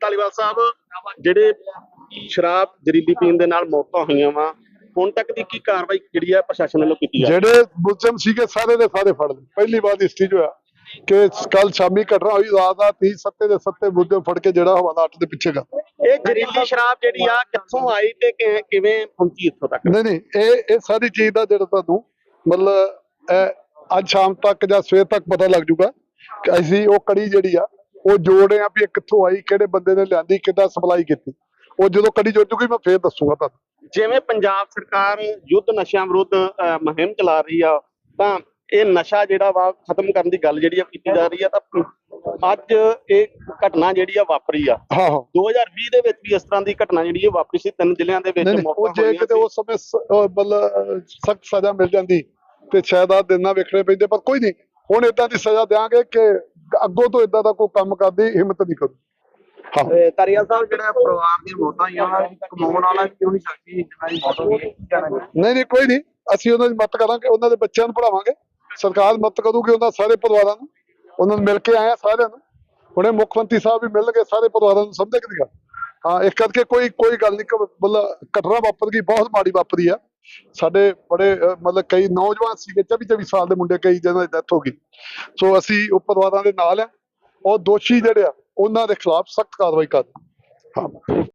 ਧਾਲੀਵਾਲ ਸਾਹਿਬ ਜਿਹੜੇ ਸ਼ਰਾਬ ਜਰੀਬੀ ਪੀਣ ਦੇ ਨਾਲ ਮੌਤਾਂ ਹੋਈਆਂ ਵਾ ਹੁਣ ਤੱਕ ਦੀ ਕੀ ਕਾਰਵਾਈ ਜਿਹੜੀ ਹੈ ਪ੍ਰਸ਼ਾਸਨ ਵੱਲੋਂ ਕੀਤੀ ਜਾ ਜਿਹੜੇ ਮੁਲਜ਼ਮ ਸੀਗੇ ਸਾਰੇ ਦੇ ਸਾਰੇ ਫੜ ਲਏ। ਪਹਿਲੀ ਵਾਰ ਹਿਸਟਰੀ 'ਚ ਹੋਇਆ ਕਿ ਕੱਲ ਸ਼ਾਮੀ ਘਟਨਾ ਹੋਈ ਰਾਤ ਦਾ 30 ਸੱਤੇ ਦੇ ਸੱਤੇ ਮੁਲਜ਼ਮ ਫੜ ਕੇ ਜਿਹੜਾ ਹਵਾਲਾ ਅੱਠ ਦੇ ਪਿੱਛੇ ਗਾ ਹੈ ਇਹ ਜ਼ਹਿਰੀਲੀ ਸ਼ਰਾਬ ਜਿਹੜੀ ਆ ਕਿੱਥੋਂ ਆਈ ਤੇ ਕਿਵੇਂ ਪਹੁੰਚੀ ਇੱਥੋਂ ਤੱਕ? ਨਹੀਂ ਨਹੀਂ ਇਹ ਇਹ ਸਾਰੀ ਚੀਜ਼ ਦਾ ਜਿਹੜਾ ਤੁਹਾਨੂੰ ਮਤਲਬ ਅੱਜ ਸ਼ਾਮ ਤੱਕ ਜਾਂ ਸਵੇਰ ਤੱਕ ਪਤਾ ਲੱਗ ਜੂਗਾ ਕਿ ਅਸੀਂ ਉਹ ਕੜੀ ਜਿਹੜੀ ਆ ਉਹ ਜੋੜ ਰਹੇ ਆ ਵੀ ਕਿੱਥੋਂ ਆਈ ਕਿਹੜੇ ਬੰਦੇ ਨੇ ਲਿਆਂਦੀ ਕਿੱਦਾਂ ਸਪਲਾਈ ਕੀਤੀ। ਉਹ ਜਦੋਂ ਕੜੀ ਜੁੜ ਜੂਗੀ ਮੈਂ ਫੇਰ ਦੱਸੂਗਾ ਤੁਹਾਨੂੰ। ਜਿਵੇਂ ਪੰਜਾਬ ਸਰਕਾਰ ਯੁੱਧ ਨਸ਼ਿਆਂ ਵਿਰੁੱਧ ਮੁਹਿੰਮ ਚਲਾ ਰਹੀ ਆ ਤਾਂ ਇਹ ਨਸ਼ਾ ਜਿਹੜਾ ਵਾ ਖਤਮ ਕਰਨ ਦੀ ਗੱਲ ਜਿਹੜੀ ਆ ਕੀਤੀ ਜਾ ਰਹੀ ਆ ਤਾਂ ਅੱਜ ਇਹ ਘਟਨਾ ਜਿਹੜੀ ਆ ਵਾਪਰੀ ਆ। ਹਾਂ ਹਾਂ। 2020 ਦੇ ਵਿੱਚ ਵੀ ਇਸ ਤਰ੍ਹਾਂ ਦੀ ਘਟਨਾ ਜਿਹੜੀ ਹੈ ਵਾਪਰੀ ਸੀ। ਤਿੰਨ ਜ਼ਿਲ੍ਹਿਆਂ ਦੇ ਵਿੱਚ ਮੌਤਾਂ ਜੇ ਕਿਤੇ। ਉਸ ਸਮੇਂ ਮਤਲਬ ਸਖਤ ਸਜ਼ਾ ਮਿਲ ਜਾਂਦੀ ਤੇ ਸ਼ਾਇਦ ਆ ਦਿਨ ਨਾ ਵੇਖਣੇ ਪੈਂਦੇ ਪਰ ਕੋਈ ਨਹੀਂ। ਹੁਣ ਇਦਾਂ ਦੀ ਸਜ਼ਾ ਦਿਆਂਗੇ ਕਿ ਅੱਗੋਂ ਤੋਂ ਇਦਾਂ ਦਾ ਕੋਈ ਕੰਮ ਕਰਦੀ ਹਿੰਮਤ ਨਹੀਂ ਕਰੂ ਤਰੀਆ ਸਾਹਿਬ ਜਿਹੜਾ ਪਰਿਵਾਰ ਦੀਆਂ ਮੌਤਾਂ ਦੀ ਕਮਾਉਣ ਵਾਲਾ ਕਿਉਂ ਨਹੀਂ ਸਕਦੀ ਜਿਨ੍ਹਾਂ ਦੀ ਮੌਤ ਹੈ? ਨਹੀਂ ਨਹੀਂ ਕੋਈ ਨਹੀਂ। ਅਸੀਂ ਉਹਨਾਂ ਦੀ ਮਦਦ ਕਰਾਂਗੇ ਉਹਨਾਂ ਦੇ ਬੱਚਿਆਂ ਨੂੰ ਪੜਾਵਾਂਗੇ ਸਰਕਾਰ ਮਦਦ ਕਰੂਗੀ ਉਹਨਾਂ ਸਾਰੇ ਪਰਿਵਾਰਾਂ ਨੂੰ। ਉਹਨਾਂ ਨੂੰ ਮਿਲ ਕੇ ਆਏ ਆ ਸਾਰਿਆਂ ਨੂੰ। ਹੁਣੇ ਮੁੱਖ ਮੰਤਰੀ ਸਾਹਿਬ ਵੀ ਮਿਲਣਗੇ ਸਾਰੇ ਪਰਿਵਾਰਾਂ ਨੂੰ ਸਮਝੇ ਕਿ ਹਾਂ ਇਸ ਕਰਕੇ ਕੋਈ ਕੋਈ ਗੱਲ ਨਹੀਂ ਕਿ ਮਤਲਬ ਘਟਨਾ ਵਾਪਰ ਗਈ ਬਹੁਤ ਮਾੜੀ ਵਾਪਰੀ ਆ। ਸਾਡੇ ਬੜੇ ਮਤਲਬ ਕਈ ਨੌਜਵਾਨ ਸੀਗੇ 24 24 ਸਾਲ ਦੇ ਮੁੰਡੇ, ਕਈ ਜਿਹਨਾਂ ਦੀ ਡੈਥ ਹੋ ਗਈ। ਸੋ ਅਸੀਂ ਉਹ ਪਰਿਵਾਰਾਂ ਦੇ ਨਾਲ ਆ। ਔਰ ਦੋਸ਼ੀ ਜਿਹੜੇ ਆ, ਉਹਨਾਂ ਦੇ ਖਿਲਾਫ ਸਖਤ ਕਾਰਵਾਈ ਕਰ। ਹਾਂ।